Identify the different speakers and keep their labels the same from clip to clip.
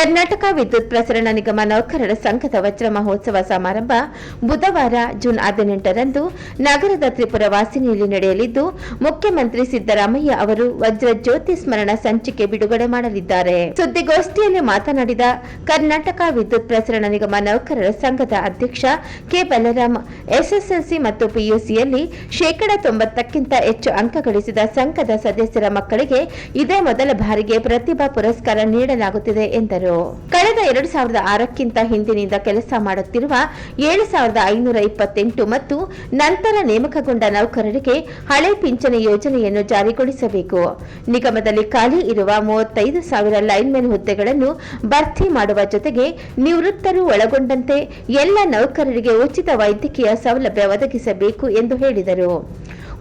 Speaker 1: ಕರ್ನಾಟಕ ವಿದ್ಯುತ್ ಪ್ರಸರಣ ನಿಗಮ ನೌಕರರ ಸಂಘದ ವಜ್ರ ಮಹೋತ್ಸವ ಸಮಾರಂಭ ಬುಧವಾರ ಜೂನ್ ಹದಿನೆಂಟರಂದು ನಗರದ ತ್ರಿಪುರ ವಾಸಿನಿಯಲ್ಲಿ ನಡೆಯಲಿದ್ದು, ಮುಖ್ಯಮಂತ್ರಿ ಸಿದ್ದರಾಮಯ್ಯ ಅವರು ವಜ್ರ ಜ್ಯೋತಿ ಸ್ಮರಣ ಸಂಚಿಕೆ ಬಿಡುಗಡೆ ಮಾಡಲಿದ್ದಾರೆ. ಸುದ್ದಿಗೋಷ್ಠಿಯಲ್ಲಿ ಮಾತನಾಡಿದ ಕರ್ನಾಟಕ ವಿದ್ಯುತ್ ಪ್ರಸರಣ ನಿಗಮ ನೌಕರರ ಸಂಘದ ಅಧ್ಯಕ್ಷ ಕೆ ಬಲರಾಮ್ ಎಸ್ಎಸ್ಎಲ್ಸಿ ಮತ್ತು ಪಿಯುಸಿಯಲ್ಲಿ ಶೇಕಡ ತೊಂಬತ್ತಕ್ಕಿಂತ ಹೆಚ್ಚು ಅಂಕ ಗಳಿಸಿದ ಸಂಘದ ಸದಸ್ಯರ ಮಕ್ಕಳಿಗೆ ಇದೇ ಮೊದಲ ಬಾರಿಗೆ ಪ್ರತಿಭಾ ಪುರಸ್ಕಾರ ನೀಡಲಾಗುತ್ತಿದೆ ಎಂದರು. ಕಳೆದ ಎರಡು ಸಾವಿರದ ಆರಕ್ಕಿಂತ ಹಿಂದಿನಿಂದ ಕೆಲಸ ಮಾಡುತ್ತಿರುವ ಏಳು ಸಾವಿರದ ಐನೂರ ಇಪ್ಪತ್ತೆಂಟು ಮತ್ತು ನಂತರ ನೇಮಕಗೊಂಡ ನೌಕರರಿಗೆ ಹಳೆ ಪಿಂಚಣಿ ಯೋಜನೆಯನ್ನು ಜಾರಿಗೊಳಿಸಬೇಕು. ನಿಗಮದಲ್ಲಿ ಖಾಲಿ ಇರುವ ಮೂವತ್ತೈದು ಸಾವಿರ ಲೈನ್ಮೆನ್ ಹುದ್ದೆಗಳನ್ನು ಭರ್ತಿ ಮಾಡುವ ಜೊತೆಗೆ ನಿವೃತ್ತರು ಒಳಗೊಂಡಂತೆ ಎಲ್ಲ ನೌಕರರಿಗೆ ಉಚಿತ ವೈದ್ಯಕೀಯ ಸೌಲಭ್ಯ ಒದಗಿಸಬೇಕು ಎಂದು ಹೇಳಿದರು.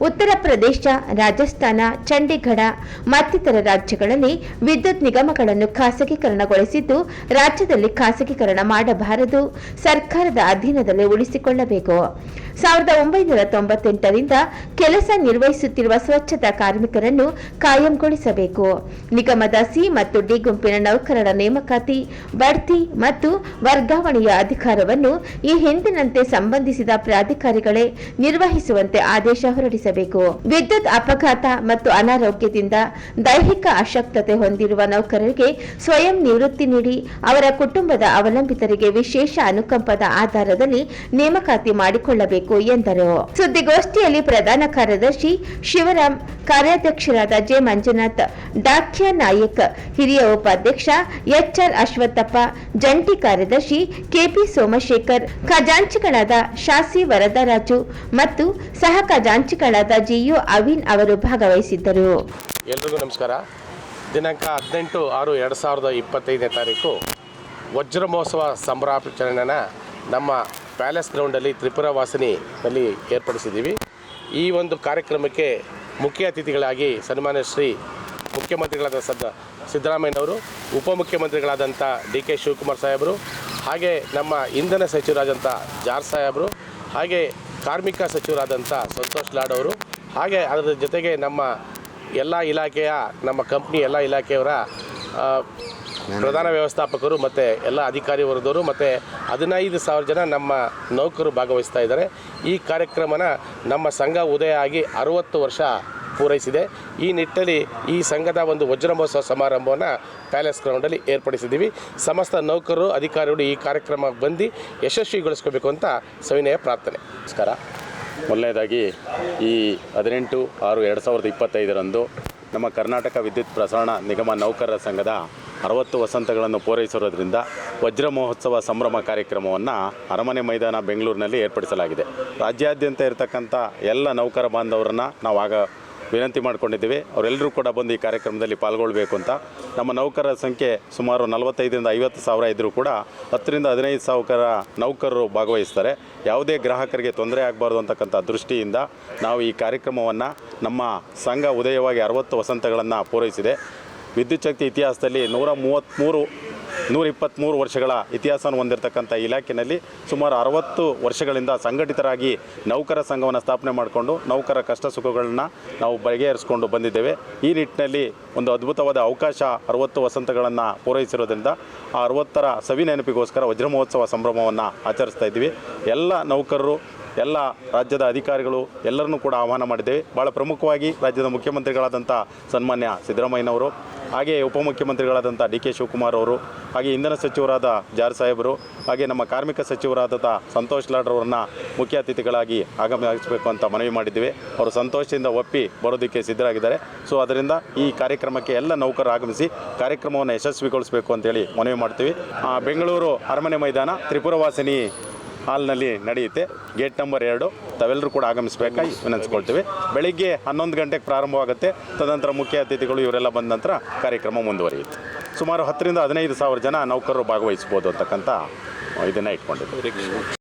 Speaker 1: ಉತ್ತರ ಪ್ರದೇಶ, ರಾಜಸ್ಥಾನ, ಚಂಡೀಗಢ ಮತ್ತಿತರ ರಾಜ್ಯಗಳಲ್ಲಿ ವಿದ್ಯುತ್ ನಿಗಮಗಳನ್ನು ಖಾಸಗೀಕರಣಗೊಳಿಸಿದ್ದು, ರಾಜ್ಯದಲ್ಲಿ ಖಾಸಗೀಕರಣ ಮಾಡಬಾರದು, ಸರ್ಕಾರದ ಅಧೀನದಲ್ಲಿ ಉಳಿಸಿಕೊಳ್ಳಬೇಕು. ಸಾವಿರದ ಒಂಬೈನೂರ ತೊಂಬತ್ತೆಂಟರಿಂದ ಕೆಲಸ ನಿರ್ವಹಿಸುತ್ತಿರುವ ಸ್ವಚ್ಛತಾ ಕಾರ್ಮಿಕರನ್ನು ಕಾಯಂಗೊಳಿಸಬೇಕು. ನಿಗಮದ ಸಿ ಮತ್ತು ಡಿ ಗುಂಪಿನ ನೌಕರರ ನೇಮಕಾತಿ, ಬಡ್ತಿ ಮತ್ತು ವರ್ಗಾವಣೆಯ ಅಧಿಕಾರವನ್ನು ಈ ಹಿಂದಿನಂತೆ ಸಂಬಂಧಿಸಿದ ಪ್ರಾಧಿಕಾರಿಗಳೇ ನಿರ್ವಹಿಸುವಂತೆ ಆದೇಶ ಹೊರಡಿಸಬೇಕು. ವಿದ್ಯುತ್ ಅಪಘಾತ ಮತ್ತು ಅನಾರೋಗ್ಯದಿಂದ ದೈಹಿಕ ಅಶಕ್ತತೆ ಹೊಂದಿರುವ ನೌಕರರಿಗೆ ಸ್ವಯಂ ನಿವೃತ್ತಿ ನೀಡಿ ಅವರ ಕುಟುಂಬದ ಅವಲಂಬಿತರಿಗೆ ವಿಶೇಷ ಅನುಕಂಪದ ಆಧಾರದಲ್ಲಿ ನೇಮಕಾತಿ ಮಾಡಿಕೊಳ್ಳಬೇಕು. ಎಂದರು. ಸುದ್ದಿಗೋಷ್ಠಿಯಲ್ಲಿ ಪ್ರಧಾನ ಕಾರ್ಯದರ್ಶಿ ಶಿವರಾಮ್, ಕಾರ್ಯಾಧ್ಯಕ್ಷರಾದ ಜೆ. ಮಂಜುನಾಥ್, ಡಾಕ್ಯ ನಾಯಕ್, ಹಿರಿಯ ಉಪಾಧ್ಯಕ್ಷ ಎಚ್ಆರ್ ಅಶ್ವತ್ಥಪ್ಪ, ಜಂಟಿ ಕಾರ್ಯದರ್ಶಿ ಕೆಪಿ ಸೋಮಶೇಖರ್, ಖಜಾಂಚಿಗಳಾದ ಶಾಸಿ ವರದರಾಜು ಮತ್ತು ಸಹ ಖಜಾಂಚಿಗಳಾದ ಜಿಯು ಅವಿನ್ ಅವರು ಭಾಗವಹಿಸಿದ್ದರು.
Speaker 2: ಎಲ್ರಿಗೂ ನಮಸ್ಕಾರ. ದಿನಾಂಕ ಹದಿನೆಂಟು ಆರು ಎರಡು ಸಾವಿರದ ಇಪ್ಪತ್ತೈದನೇ ತಾರೀಕು ವಜ್ರ ಮಹೋತ್ಸವ ನಮ್ಮ ಪ್ಯಾಲೇಸ್ ಗ್ರೌಂಡಲ್ಲಿ ತ್ರಿಪುರ ವಾಸಿನಿಯಲ್ಲಿ ಏರ್ಪಡಿಸಿದ್ದೀವಿ. ಈ ಒಂದು ಕಾರ್ಯಕ್ರಮಕ್ಕೆ ಮುಖ್ಯ ಅತಿಥಿಗಳಾಗಿ ಸನ್ಮಾನ್ಯ ಶ್ರೀ ಮುಖ್ಯಮಂತ್ರಿಗಳಾದ ಸದ್ದ ಸಿದ್ದರಾಮಯ್ಯನವರು, ಉಪಮುಖ್ಯಮಂತ್ರಿಗಳಾದಂಥ ಡಿ ಕೆ ಶಿವಕುಮಾರ್ ಸಾಹೇಬರು, ಹಾಗೆ ನಮ್ಮ ಇಂಧನ ಸಚಿವರಾದಂಥ ಜಾರ್ ಸಾಹೇಬರು, ಹಾಗೆ ಕಾರ್ಮಿಕ ಸಚಿವರಾದಂಥ ಸಂತೋಷ್ ಲಾಡ್ ಅವರು, ಹಾಗೆ ಅದರ ಜೊತೆಗೆ ನಮ್ಮ ಎಲ್ಲ ಇಲಾಖೆಯ, ನಮ್ಮ ಕಂಪ್ನಿ ಎಲ್ಲ ಇಲಾಖೆಯವರ ಪ್ರಧಾನ ವ್ಯವಸ್ಥಾಪಕರು ಮತ್ತು ಎಲ್ಲ ಅಧಿಕಾರಿ ವರ್ಗದವರು ಮತ್ತು ಹದಿನೈದು ಸಾವಿರ ಜನ ನಮ್ಮ ನೌಕರರು ಭಾಗವಹಿಸ್ತಾ ಇದ್ದಾರೆ. ಈ ಕಾರ್ಯಕ್ರಮನ ನಮ್ಮ ಸಂಘ ಉದಯ ಆಗಿ ಅರುವತ್ತು ವರ್ಷ ಪೂರೈಸಿದೆ. ಈ ನಿಟ್ಟಲ್ಲಿ ಈ ಸಂಘದ ಒಂದು ವಜ್ರ ಮಹೋತ್ಸವ ಸಮಾರಂಭವನ್ನು ಪ್ಯಾಲೇಸ್ ಗ್ರೌಂಡಲ್ಲಿ ಏರ್ಪಡಿಸಿದ್ದೀವಿ. ಸಮಸ್ತ ನೌಕರರು ಅಧಿಕಾರಿಗಳು ಈ ಕಾರ್ಯಕ್ರಮ ಬಂದು ಯಶಸ್ವಿಗೊಳಿಸ್ಕೋಬೇಕು ಅಂತ ಸವಿನಯ ಪ್ರಾರ್ಥನೆ.
Speaker 3: ನಮಸ್ಕಾರ. ಮೊದಲನೇದಾಗಿ ಈ ಹದಿನೆಂಟು ಆರು ಎರಡು ಸಾವಿರದ ಇಪ್ಪತ್ತೈದರಂದು ನಮ್ಮ ಕರ್ನಾಟಕ ವಿದ್ಯುತ್ ಪ್ರಸರಣ ನಿಗಮ ನೌಕರರ ಸಂಘದ ಅರವತ್ತು ವಸಂತಗಳನ್ನು ಪೂರೈಸಿರೋದ್ರಿಂದ ವಜ್ರ ಮಹೋತ್ಸವ ಸಂಭ್ರಮ ಕಾರ್ಯಕ್ರಮವನ್ನು ಅರಮನೆ ಮೈದಾನ ಬೆಂಗಳೂರಿನಲ್ಲಿ ಏರ್ಪಡಿಸಲಾಗಿದೆ. ರಾಜ್ಯಾದ್ಯಂತ ಇರತಕ್ಕಂಥ ಎಲ್ಲ ನೌಕರ ಬಾಂಧವರನ್ನು ನಾವು ಆಗ ವಿನಂತಿ ಮಾಡಿಕೊಂಡಿದ್ದೀವಿ. ಅವರೆಲ್ಲರೂ ಕೂಡ ಬಂದು ಈ ಕಾರ್ಯಕ್ರಮದಲ್ಲಿ ಪಾಲ್ಗೊಳ್ಬೇಕು ಅಂತ. ನಮ್ಮ ನೌಕರರ ಸಂಖ್ಯೆ ಸುಮಾರು ನಲವತ್ತೈದರಿಂದ ಐವತ್ತು ಸಾವಿರ ಇದ್ದರೂ ಕೂಡ ಹತ್ತರಿಂದ ಹದಿನೈದು ಸಾವಿರ ನೌಕರರು ಭಾಗವಹಿಸ್ತಾರೆ. ಯಾವುದೇ ಗ್ರಾಹಕರಿಗೆ ತೊಂದರೆ ಆಗಬಾರ್ದು ಅಂತಕ್ಕಂಥ ದೃಷ್ಟಿಯಿಂದ ನಾವು ಈ ಕಾರ್ಯಕ್ರಮವನ್ನು ನಮ್ಮ ಸಂಘ ಉದಯವಾಗಿ ಅರವತ್ತು ವಸಂತಗಳನ್ನು ಪೂರೈಸಿದೆ. ವಿದ್ಯುತ್ ಶಕ್ತಿ ಇತಿಹಾಸದಲ್ಲಿ ನೂರ ಮೂವತ್ತ್ಮೂರು ನೂರ ಇಪ್ಪತ್ತ್ಮೂರು ವರ್ಷಗಳ ಇತಿಹಾಸವನ್ನು ಹೊಂದಿರತಕ್ಕಂಥ ಇಲಾಖೆಯಲ್ಲಿ ಸುಮಾರು ಅರವತ್ತು ವರ್ಷಗಳಿಂದ ಸಂಘಟಿತರಾಗಿ ನೌಕರ ಸಂಘವನ್ನು ಸ್ಥಾಪನೆ ಮಾಡಿಕೊಂಡು ನೌಕರ ಕಷ್ಟ ಸುಖಗಳನ್ನ ನಾವು ಬಗೆಹರಿಸಿಕೊಂಡು ಬಂದಿದ್ದೇವೆ. ಈ ನಿಟ್ಟಿನಲ್ಲಿ ಒಂದು ಅದ್ಭುತವಾದ ಅವಕಾಶ ಅರವತ್ತು ವಸಂತಗಳನ್ನು ಪೂರೈಸಿರೋದ್ರಿಂದ ಆ ಅರವತ್ತರ ಸವಿ ನೆನಪಿಗೋಸ್ಕರ ವಜ್ರ ಮಹೋತ್ಸವ ಸಂಭ್ರಮವನ್ನು ಆಚರಿಸ್ತಾ ಇದ್ದೀವಿ. ಎಲ್ಲ ನೌಕರರು ಎಲ್ಲ ರಾಜ್ಯದ ಅಧಿಕಾರಿಗಳು ಎಲ್ಲರನ್ನೂ ಕೂಡ ಆಹ್ವಾನ ಮಾಡಿದ್ದೇವೆ ಭಾಳ ಪ್ರಮುಖವಾಗಿ ರಾಜ್ಯದ ಮುಖ್ಯಮಂತ್ರಿಗಳಾದಂಥ ಸನ್ಮಾನ್ಯ ಸಿದ್ದರಾಮಯ್ಯನವರು, ಹಾಗೆ ಉಪಮುಖ್ಯಮಂತ್ರಿಗಳಾದಂಥ ಡಿ ಕೆ ಶಿವಕುಮಾರ್ ಅವರು, ಹಾಗೆ ಇಂಧನ ಸಚಿವರಾದ ಜಾರ್ ಸಾಹೇಬರು, ಹಾಗೆ ನಮ್ಮ ಕಾರ್ಮಿಕ ಸಚಿವರಾದಂಥ ಸಂತೋಷ್ ಲಾಡ್ರವ್ರನ್ನ ಮುಖ್ಯ ಅತಿಥಿಗಳಾಗಿ ಆಗಮಿಸಬೇಕು ಅಂತ ಮನವಿ ಮಾಡಿದ್ದೀವಿ. ಅವರು ಸಂತೋಷದಿಂದ ಒಪ್ಪಿ ಬರೋದಕ್ಕೆ ಸಿದ್ಧರಾಗಿದ್ದಾರೆ. ಸೊ ಅದರಿಂದ ಈ ಕಾರ್ಯಕ್ರಮಕ್ಕೆ ಎಲ್ಲ ನೌಕರರು ಆಗಮಿಸಿ ಕಾರ್ಯಕ್ರಮವನ್ನು ಯಶಸ್ವಿಗೊಳಿಸಬೇಕು ಅಂತೇಳಿ ಮನವಿ ಮಾಡ್ತೀವಿ. ಬೆಂಗಳೂರು ಅರಮನೆ ಮೈದಾನ, ತ್ರಿಪುರವಾಸಿನಿ ಹಾಲ್ನಲ್ಲಿ ನಡೆಯುತ್ತೆ. ಗೇಟ್ ನಂಬರ್ ಎರಡು. ತಾವೆಲ್ಲರೂ ಕೂಡ ಆಗಮಿಸಬೇಕಾಗಿ ವಿನಂತಿಸ್ಕೊಳ್ತೀವಿ. ಬೆಳಿಗ್ಗೆ ಹನ್ನೊಂದು ಗಂಟೆಗೆ ಪ್ರಾರಂಭವಾಗುತ್ತೆ. ತದನಂತರ ಮುಖ್ಯ ಅತಿಥಿಗಳು ಇವರೆಲ್ಲ ಬಂದ ನಂತರ ಕಾರ್ಯಕ್ರಮ ಮುಂದುವರಿಯುತ್ತೆ. ಸುಮಾರು ಹತ್ತರಿಂದ ಹದಿನೈದು ಸಾವಿರ ಜನ ನೌಕರರು ಭಾಗವಹಿಸ್ಬೋದು ಅಂತಕ್ಕಂಥ ಇದನ್ನು ಇಟ್ಕೊಂಡಿದ್ದೀವಿ.